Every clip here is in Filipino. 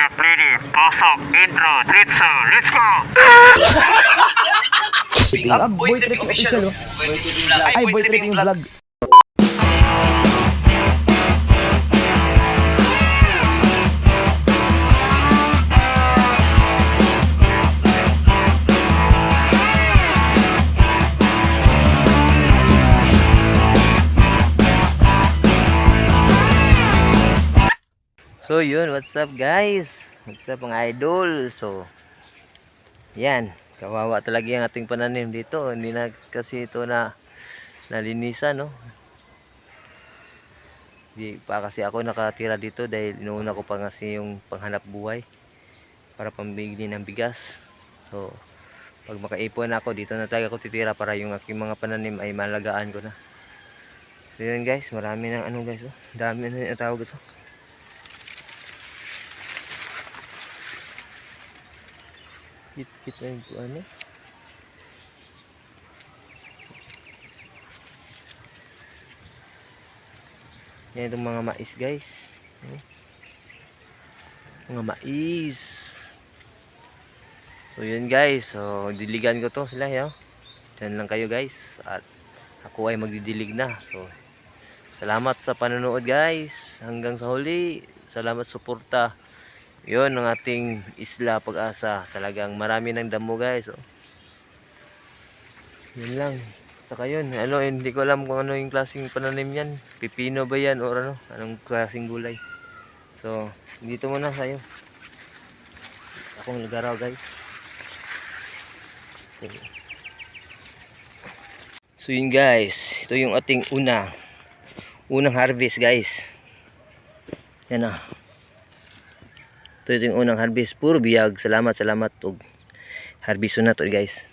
Sige, Plinip, pasok, intro, tritso, let's go! Boy Trip Official. Boy Trip vlog. So yun, what's up guys? What's up mga idol? So, yan. Kawawa talaga yung ating pananim dito. Hindi na kasi ito na nalinisan, no? Di pa kasi ako nakatira dito dahil inuuna ko pa kasi yung panghanap buhay para pambili ng bigas. So, pag makaipon ako, dito na talaga ako titira para yung aking mga pananim ay malagaan ko na. So yun guys, marami ng ano guys, oh. Dami na yung tawag ito. Kit-kit na yung ano. Yan itong mga mais guys. Hmm. Mga mais. So yun guys. So diligan ko to sila yo. Diyan lang kayo guys. At ako ay magdidilig na. So salamat sa panonood guys. Hanggang sa huli. Salamat suporta. Yun ang ating isla pag-asa. Talagang marami ng damo guys. Oh. Yun lang. Saka yun. Ano, hindi ko alam kung ano yung klaseng pananim yan. Pipino ba yan or ano? Anong klaseng gulay. So, dito muna sa'yo. Akong lagaraw guys. So yun guys. Ito yung ating una. Unang harvest guys. Yan ah. Ito yung unang harvest. Puro biyag. Salamat, salamat. Og harvest na to guys.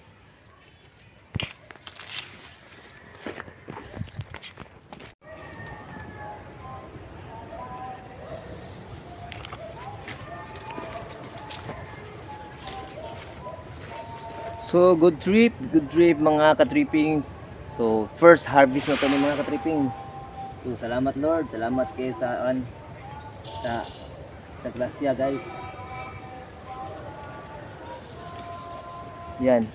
So, good trip. Good trip mga katripping. So, first harvest na ni mga katripping. So, salamat Lord. Salamat kay sa, an, sa sa grasya guys. Yan.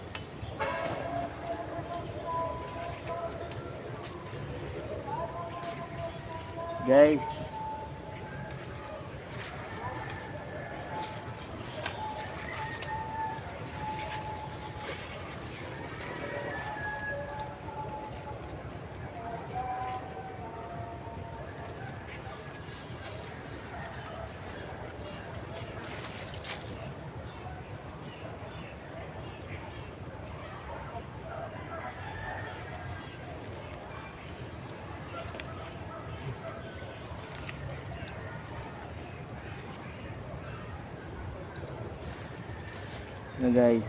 Guys na guys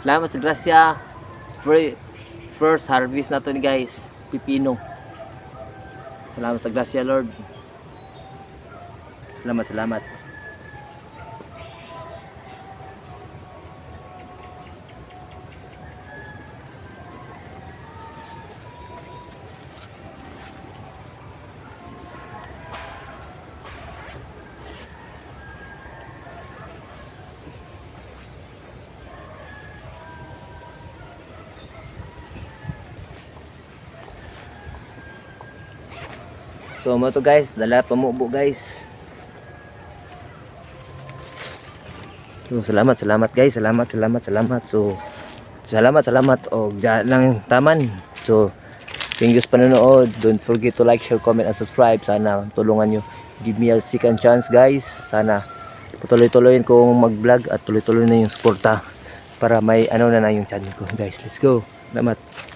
salamat sa grasya. Free, first harvest na ni guys pipino. Salamat sa grasya Lord. Salamat salamat So mo to guys, dala pamubo guys. So salamat, salamat guys, salamat, salamat, salamat. So salamat, salamat og oh, lang taman. So, thank you sa panonood. Don't forget to like, share, comment, and subscribe. Sana tulungan nyo. Give me a second chance guys. Sana patuloy-tuloyin kong mag-vlog at tuloy-tuloy na yung suporta para may ano na na yung channel ko guys. Let's go. Salamat.